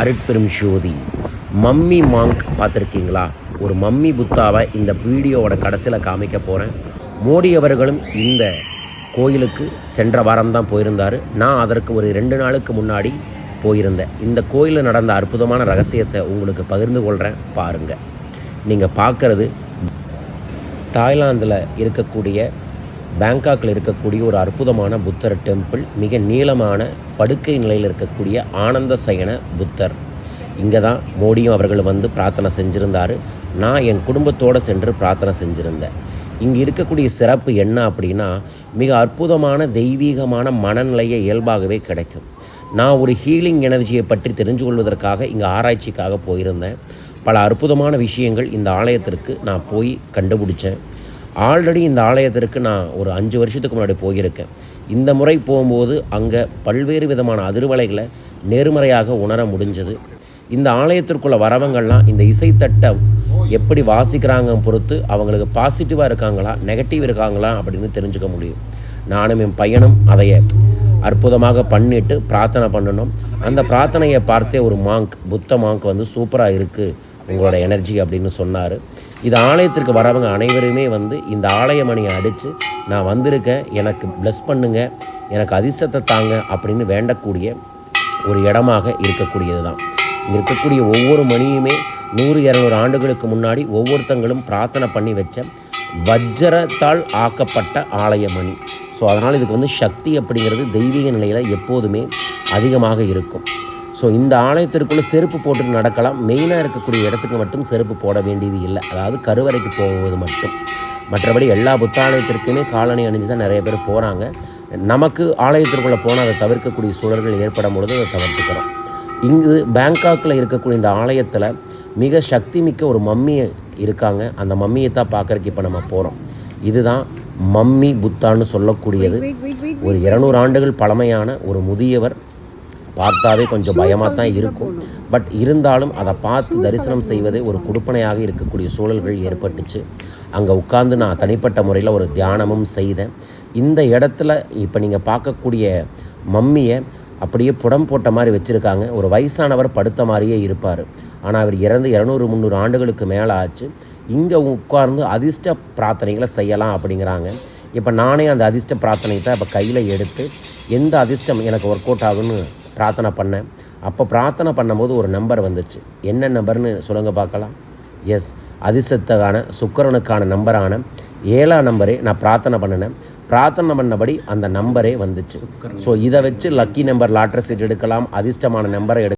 அருட்பெரும் ஜோதி. Mummy Monk பார்த்துருக்கீங்களா? ஒரு மம்மி புத்தாவை இந்த வீடியோவோட கடைசியில் காமிக்க போகிறேன் மோடி அவர்களும் இந்த கோயிலுக்கு சென்ற வாரம் தான் போயிருந்தார். நான் அதற்கு ஒரு ரெண்டு நாளுக்கு முன்னாடி போயிருந்தேன். இந்த கோயிலில் நடந்த அற்புதமான ரகசியத்தை உங்களுக்கு பகிர்ந்து கொள்கிறேன் பாருங்கள் நீங்கள் பார்க்குறது தாய்லாந்தில் இருக்கக்கூடிய பேங்காக்கில் இருக்கக்கூடிய ஒரு அற்புதமான புத்தர் டெம்பிள் மிக நீளமான படுக்கை நிலையில் இருக்கக்கூடிய ஆனந்த சயன புத்தர். இங்கே தான் மோடியும் அவர்கள் வந்து பிரார்த்தனை செஞ்சுருந்தார். நான் என் குடும்பத்தோடு சென்று பிரார்த்தனை செஞ்சுருந்தேன். இங்கே இருக்கக்கூடிய சிறப்பு என்ன அப்படின்னா மிக அற்புதமான தெய்வீகமான மனநிலையை இயல்பாகவே கிடைக்கும். நான் ஒரு ஹீலிங் எனர்ஜியை பற்றி தெரிஞ்சு கொள்வதற்காக இங்கே ஆராய்ச்சிக்காக போயிருந்தேன். பல அற்புதமான விஷயங்கள் இந்த ஆலயத்திற்கு நான் போய் கண்டுபிடிச்சேன். ஆல்ரெடி இந்த ஆலயத்திற்கு நான் ஒரு அஞ்சு வருஷத்துக்கு முன்னாடி போயிருக்கேன். இந்த முறை போகும்போது அங்கே பல்வேறு விதமான அதிர்வலைகளை நேர்மறையாக உணர முடிஞ்சது. இந்த ஆலயத்திற்குள்ள வரவங்கள்லாம் இந்த இசைத்தட்டை எப்படி வாசிக்கிறாங்க பொறுத்து அவங்களுக்கு பாசிட்டிவாக இருக்காங்களா நெகட்டிவ் இருக்காங்களா அப்படின்னு தெரிஞ்சுக்க முடியும். நானும் என் பையனும் அதைய அற்புதமாக பண்ணிட்டு பிரார்த்தனை பண்ணணும். அந்த பிரார்த்தனையை பார்த்தே ஒரு மாங்க் புத்த மாங்க் வந்து சூப்பராக இருக்குது உங்களோட எனர்ஜி அப்படின்னு சொன்னார். இது ஆலயத்திற்கு வரவங்க அனைவருமே வந்து இந்த ஆலயமணியை அடித்து நான் வந்திருக்கேன் எனக்கு ப்ளஸ் பண்ணுங்க எனக்கு அதிர்ஷ்டத்தை தாங்க அப்படின்னு வேண்டக்கூடிய ஒரு இடமாக இருக்கக்கூடியது தான். இங்கே இருக்கக்கூடிய ஒவ்வொரு மணியுமே நூறு இரநூறு ஆண்டுகளுக்கு முன்னாடி ஒவ்வொருத்தங்களும் பிரார்த்தனை பண்ணி வச்ச வஜ்ரத்தால் ஆக்கப்பட்ட ஆலயமணி. ஸோ அதனால் இதுக்கு வந்து சக்தி அப்படிங்கிறது தெய்வீக நிலையில் எப்போதுமே அதிகமாக இருக்கும். ஸோ இந்த ஆலயத்திற்குள்ளே செருப்பு போட்டு நடக்கலாம். மெயினாக இருக்கக்கூடிய இடத்துக்கு மட்டும் செருப்பு போட வேண்டியது இல்லை. அதாவது கருவறைக்கு போவது மட்டும். மற்றபடி எல்லா புத்தாலயத்திற்குமே காலணி அணிஞ்சு தான் நிறைய பேர் போகிறாங்க நமக்கு ஆலயத்திற்குள்ளே போனால் அதை தவிர்க்கக்கூடிய சூழல்கள் ஏற்படும் பொழுது அதை தவிர்த்துக்கிறோம் இங்கு பேங்காக்கில் இருக்கக்கூடிய இந்த ஆலயத்தில் மிக சக்தி மிக்க ஒரு மம்மி இருக்காங்க. அந்த மம்மியை தான் பார்க்குறக்கு இப்போ நம்ம போகிறோம் இதுதான் மம்மி புத்தான்னு சொல்லக்கூடியது. ஒரு இருநூறு ஆண்டுகள் பழமையான ஒரு முதியவர் பார்த்தாவே கொஞ்சம் பயமாக தான் இருக்கும். பட் இருந்தாலும் அதை பார்த்து தரிசனம் செய்வதே ஒரு கொடுப்பனையாக இருக்கக்கூடிய சூழல்கள் ஏற்பட்டுச்சு. அங்கே உட்கார்ந்து நான் தனிப்பட்ட முறையில் ஒரு தியானமும் செய்தேன். இந்த இடத்துல இப்போ நீங்கள் பார்க்கக்கூடிய மம்மியை அப்படியே புடம் போட்ட மாதிரி வச்சுருக்காங்க. ஒரு வயசானவர் படுத்த மாதிரியே இருப்பார். ஆனால் அவர் இறந்து இரநூறு முந்நூறு ஆண்டுகளுக்கு மேலே ஆச்சு. இங்கே உட்கார்ந்து அதிர்ஷ்ட பிரார்த்தனைகளை செய்யலாம் அப்படிங்கிறாங்க. இப்போ நானே அந்த அதிர்ஷ்ட பிரார்த்தனை தான் இப்போ கையில் எடுத்து எந்த அதிர்ஷ்டம் எனக்கு ஒர்க் அவுட் ஆகுன்னு பிரார்த்தனை பண்ணேன். அப்போ பிரார்த்தனை பண்ணும்போது ஒரு நம்பர் வந்துச்சு. என்ன நம்பர்னு சொல்லுங்க பார்க்கலாம். எஸ் அதிர்ஷ்டத்துக்கான சுக்கரனுக்கான நம்பரான ஏழாம் நம்பரே நான் பிரார்த்தனை பண்ணினேன். பிரார்த்தனை பண்ணபடி அந்த நம்பரே வந்துச்சு. ஸோ இதை வச்சு லக்கி நம்பர் லாட்ரி சீட் எடுக்கலாம் அதிர்ஷ்டமான நம்பரை எடு